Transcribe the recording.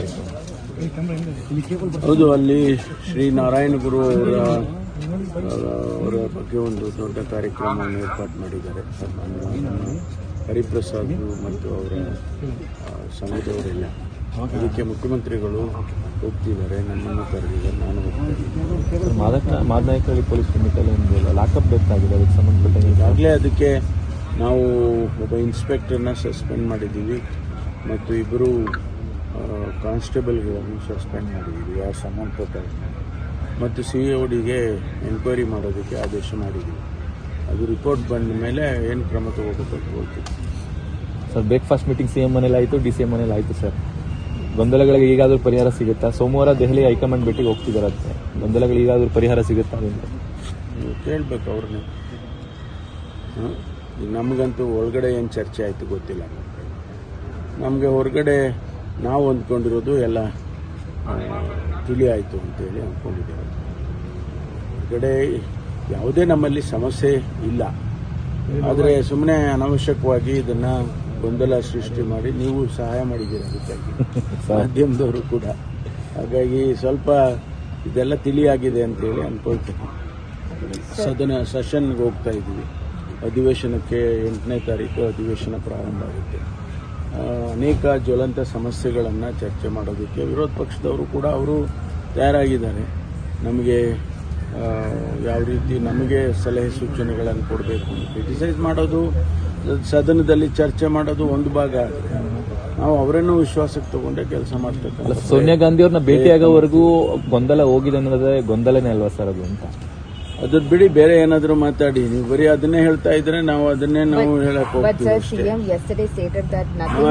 ಕಾರ್ಯಕ್ರಮ ಹೌದು ಅಲ್ಲಿ ಶ್ರೀ ನಾರಾಯಣ ಗುರು ಅವರ ಅವರ ಬಗ್ಗೆ ಒಂದು ದೊಡ್ಡ ಕಾರ್ಯಕ್ರಮವನ್ನು ಏರ್ಪಾಡು ಮಾಡಿದ್ದಾರೆ. ಹರಿಪ್ರಸಾದ್ ಮತ್ತು ಅವರ ಸಂಘದವರೆಲ್ಲ. ಅದಕ್ಕೆ ಮುಖ್ಯಮಂತ್ರಿಗಳು ಹೋಗ್ತಿದ್ದಾರೆ ನನ್ನನ್ನು ಕರೆದಿದ್ದಾರೆ ನಾನು ಮಾದಕ ಮಾದನಾಯಕಹಳ್ಳಿ ಪೊಲೀಸ್ ಲಿಮಿಟಲ್ಲಿ ಒಂದು ಲಾಕಪ್ ಬೇಕಾಗಿದೆ ಅದಕ್ಕೆ ಸಂಬಂಧಪಟ್ಟ ಈಗಾಗಲೇ ಅದಕ್ಕೆ ನಾವು ಒಬ್ಬ ಇನ್ಸ್ಪೆಕ್ಟರ್ನ ಸಸ್ಪೆಂಡ್ ಮಾಡಿದ್ದೀವಿ. ಮತ್ತು ಇಬ್ಬರು ಕಾನ್ಸ್ಟೇಬಲ್ಗಳನ್ನು ಸಸ್ಪೆಂಡ್ ಮಾಡಿದ್ದೀವಿ ಯಾರು ಸಂಬಂಧಪಟ್ಟ ಮತ್ತು ಸಿ ಒ ಡಿಗೆ ಎಂಕ್ವೈರಿ ಮಾಡೋದಕ್ಕೆ ಆದೇಶ ಮಾಡಿದ್ದೀವಿ. ಅದು ರಿಪೋರ್ಟ್ ಬಂದ ಮೇಲೆ ಏನು ಕ್ರಮ ತಗೋಬೇಕು ಹೋಗ್ತೀವಿ sir breakfast meeting C M ಮನೇಲಿ ಆಯಿತು ಡಿ ಸಿ ಎಂ ಮನೇಲಿ ಆಯಿತು ಸರ್. ಗೊಂದಲಗಳಿಗೆ ಈಗಾದರೂ ಪರಿಹಾರ ಸಿಗುತ್ತಾ? ಸೋಮವಾರ ದೆಹಲಿ ಹೈಕಮಾಂಡ್ ಭೇಟಿಗೆ ಹೋಗ್ತಿದ್ದಾರಂತೆ ಗೊಂದಲಗಳಿಗೆ ಈಗಾದರೂ ಪರಿಹಾರ ಸಿಗುತ್ತಾ ಅಂತ ನೀವು ಕೇಳಬೇಕು ಅವ್ರನ್ನ. ನಮಗಂತೂ ಒಳಗಡೆ ಏನು ಚರ್ಚೆ ಆಯಿತು ಗೊತ್ತಿಲ್ಲ. ನಮಗೆ ಹೊರಗಡೆ ನಾವು ಅಂದ್ಕೊಂಡಿರೋದು ಎಲ್ಲ ತಿಳಿಯಾಯಿತು ತಿಳಿ ಆಯಿತು ಅಂತೇಳಿ ಅಂದ್ಕೊಂಡಿದ್ದೇವೆ. ಹೊರಗಡೆ ಯಾವುದೇ ನಮ್ಮಲ್ಲಿ ಸಮಸ್ಯೆ ಇಲ್ಲ. ಆದರೆ ಸುಮ್ಮನೆ ಅನಾವಶ್ಯಕವಾಗಿ ಇದನ್ನು ಗೊಂದಲ ಸೃಷ್ಟಿ ಮಾಡಿ ನೀವು ಸಹಾಯ ಮಾಡಿದ್ದೀರಿ ಅದಕ್ಕಾಗಿ. ಮಾಧ್ಯಮದವರು ಕೂಡ. ಹಾಗಾಗಿ ಸ್ವಲ್ಪ ಇದೆಲ್ಲ ತಿಳಿಯಾಗಿದೆ ಅಂತೇಳಿ ಅಂದ್ಕೊಳ್ತೇನೆ ಸದನ ಸೆಷನ್ಗೆ ಹೋಗ್ತಾ ಇದ್ದೀವಿ. ಅಧಿವೇಶನಕ್ಕೆ ಎಂಟನೇ ತಾರೀಕು ಅಧಿವೇಶನ ಪ್ರಾರಂಭ ಆಗುತ್ತೆ. ಅನೇಕ ಜ್ವಲಂತ ಸಮಸ್ಯೆಗಳನ್ನು ಚರ್ಚೆ ಮಾಡೋದಕ್ಕೆ ವಿರೋಧ ಪಕ್ಷದವರು ಕೂಡ ಅವರು ತಯಾರಾಗಿದ್ದಾರೆ. ನಮಗೆ ಯಾವ ರೀತಿ ನಮಗೆ ಸಲಹೆ ಸೂಚನೆಗಳನ್ನು ಕೊಡಬೇಕು ಕ್ರಿಟಿಸೈಸ್ ಮಾಡೋದು, ಸದನದಲ್ಲಿ ಚರ್ಚೆ ಮಾಡೋದು ಒಂದು ಭಾಗ ನಾವು ಅವರನ್ನು ವಿಶ್ವಾಸಕ್ಕೆ ತಗೊಂಡೆ ಕೆಲಸ ಮಾಡ್ತಕ್ಕಂಥ ಸೋನಿಯಾ ಗಾಂಧಿ ಅವ್ರನ್ನ ಭೇಟಿಯಾಗೋವರೆಗೂ ಗೊಂದಲ ಹೋಗಿದೆ ಅನ್ನೋದೇ ಗೊಂದಲನೇ ಅಲ್ವಾ ಸರ್ ಅದು ಅಂತ? ಅದ್ರ ಬಿಡಿ ಬೇರೆ ಏನಾದರೂ ಮಾತಾಡಿ. ನೀವು ಬರೀ ಅದನ್ನೇ ಹೇಳ್ತಾ ಇದ್ರೆ ನಾವು ಅದನ್ನೇ ನಾವು ಹೇಳಕ್ But ಹೋಗ್ತೀವಿ sir, ಅಷ್ಟೇ CM yesterday stated that nothing